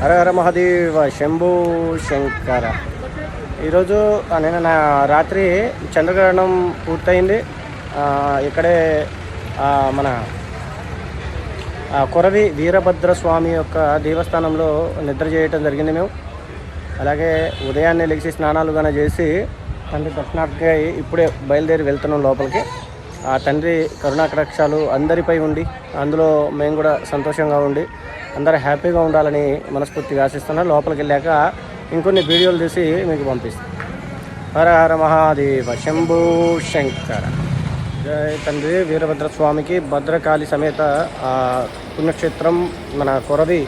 హర హర మహాదేవ శంభు శంకర. ఈరోజు నేను నా రాత్రి చంద్రగ్రహణం పూర్తయింది. ఇక్కడే మన కొరవి వీరభద్ర స్వామి యొక్క దేవస్థానంలో నిద్ర చేయటం జరిగింది మేము. అలాగే ఉదయాన్నే లెగిసి స్నానాలు కానీ చేసి తండ్రి దర్శనార్థిగా ఇప్పుడే బయలుదేరి వెళ్తున్నాం లోపలికి. ఆ తండ్రి కరుణాకటాక్షాలు అందరిపై ఉండి అందులో మేము కూడా సంతోషంగా ఉండి అందరూ హ్యాపీగా ఉండాలని మనస్ఫూర్తిగా ఆశిస్తున్నాను లోపలికి వెళ్ళాక ఇంకొన్ని వీడియోలు తీసి మీకు పంపిస్తాను హర హర మహాదేవ శంభూ శంకర. జయ తండ్రి వీరభద్ర స్వామికి భద్రకాళి సమేత పుణ్యక్షేత్రం మన కొరవి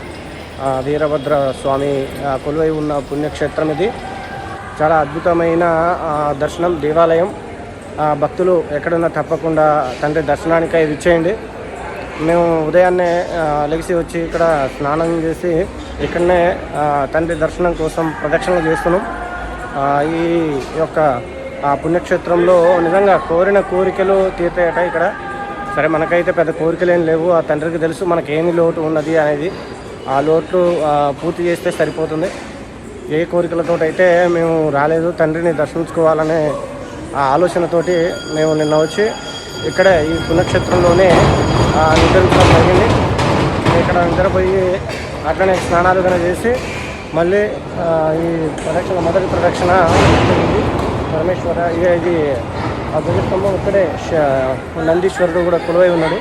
వీరభద్ర స్వామి కొలువై ఉన్న పుణ్యక్షేత్రం ఇది. చాలా అద్భుతమైన దర్శనం దేవాలయం. భక్తులు ఎక్కడున్నా తప్పకుండా తండ్రి దర్శనానికై విచ్చేయండి. మేము ఉదయాన్నే లెగిసి వచ్చి ఇక్కడ స్నానం చేసి ఇక్కడనే తండ్రి దర్శనం కోసం ప్రదక్షిణలు చేస్తున్నాం. ఈ యొక్క ఆ పుణ్యక్షేత్రంలో నిజంగా కోరిన కోరికలు తీర్తాయట ఇక్కడ. సరే మనకైతే పెద్ద కోరికలు ఏం లేవు. ఆ తండ్రికి తెలుసు మనకేమి లోటు ఉన్నది అనేది. ఆ లోట్లు పూర్తి చేస్తే సరిపోతుంది. ఏ కోరికలతో అయితే మేము రాలేదు తండ్రిని దర్శించుకోవాలనే ఆ ఆలోచనతోటి మేము నిన్న వచ్చి ఇక్కడే ఈ పుణ్యక్షేత్రంలోనే నిద్రించడం జరిగింది. ఇక్కడ నిద్రపోయి అట్లనే స్నానాలు కనుక చేసి మళ్ళీ ఈ ప్రదక్షిణ మొదటి ప్రదక్షిణ జరిగింది. పరమేశ్వర ఇది ఆ ధ్వజస్తంభం ఇక్కడే నందీశ్వరుడు కూడా కొలువై ఉన్నాడు.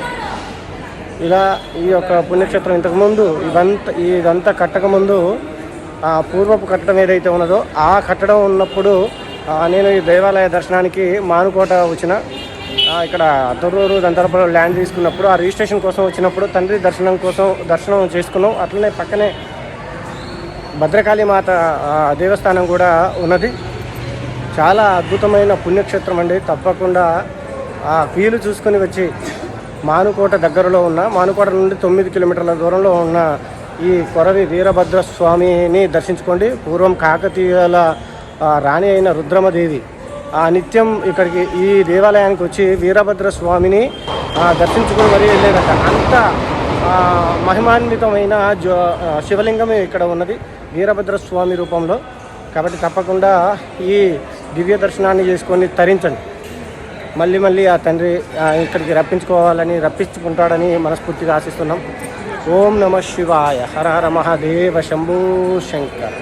ఇలా ఈ యొక్క పుణ్యక్షేత్రం ఇంతకుముందు ఇదంతా ఇదంతా కట్టకముందు ఆ పూర్వపు కట్టడం ఏదైతే ఉన్నదో ఆ కట్టడం ఉన్నప్పుడు నేను ఈ దేవాలయ దర్శనానికి మానుకోట వచ్చిన. ఇక్కడ తొర్రూరు దంతరపురం ల్యాండ్ తీసుకున్నప్పుడు ఆ రిజిస్ట్రేషన్ కోసం వచ్చినప్పుడు తండ్రి దర్శనం కోసం దర్శనం చేసుకున్నాం. అట్లనే పక్కనే భద్రకాళి మాత దేవస్థానం కూడా ఉన్నది. చాలా అద్భుతమైన పుణ్యక్షేత్రం అండి. తప్పకుండా ఆ వీలు చూసుకొని వచ్చి మానుకోట దగ్గరలో ఉన్న మానుకోట నుండి తొమ్మిది కిలోమీటర్ల దూరంలో ఉన్న ఈ కొరవి వీరభద్ర స్వామిని దర్శించుకోండి. పూర్వం కాకతీయుల రాణి అయిన రుద్రమదేవి నిత్యం ఇక్కడికి ఈ దేవాలయానికి వచ్చి వీరభద్ర స్వామిని దర్శించుకుని మరీ వెళ్ళేదట. అంత మహిమాన్వితమైన జ్వ శివలింగం ఇక్కడ ఉన్నది వీరభద్ర స్వామి రూపంలో. కాబట్టి తప్పకుండా ఈ దివ్య దర్శనాన్ని చేసుకొని తరించండి. మళ్ళీ మళ్ళీ ఆ తండ్రి ఇక్కడికి రప్పించుకోవాలని రప్పించుకుంటాడని మనస్ఫూర్తిగా ఆశిస్తున్నాం. ఓం నమ శివాయ. హర హర మహాదేవ శంభూ శంకర్.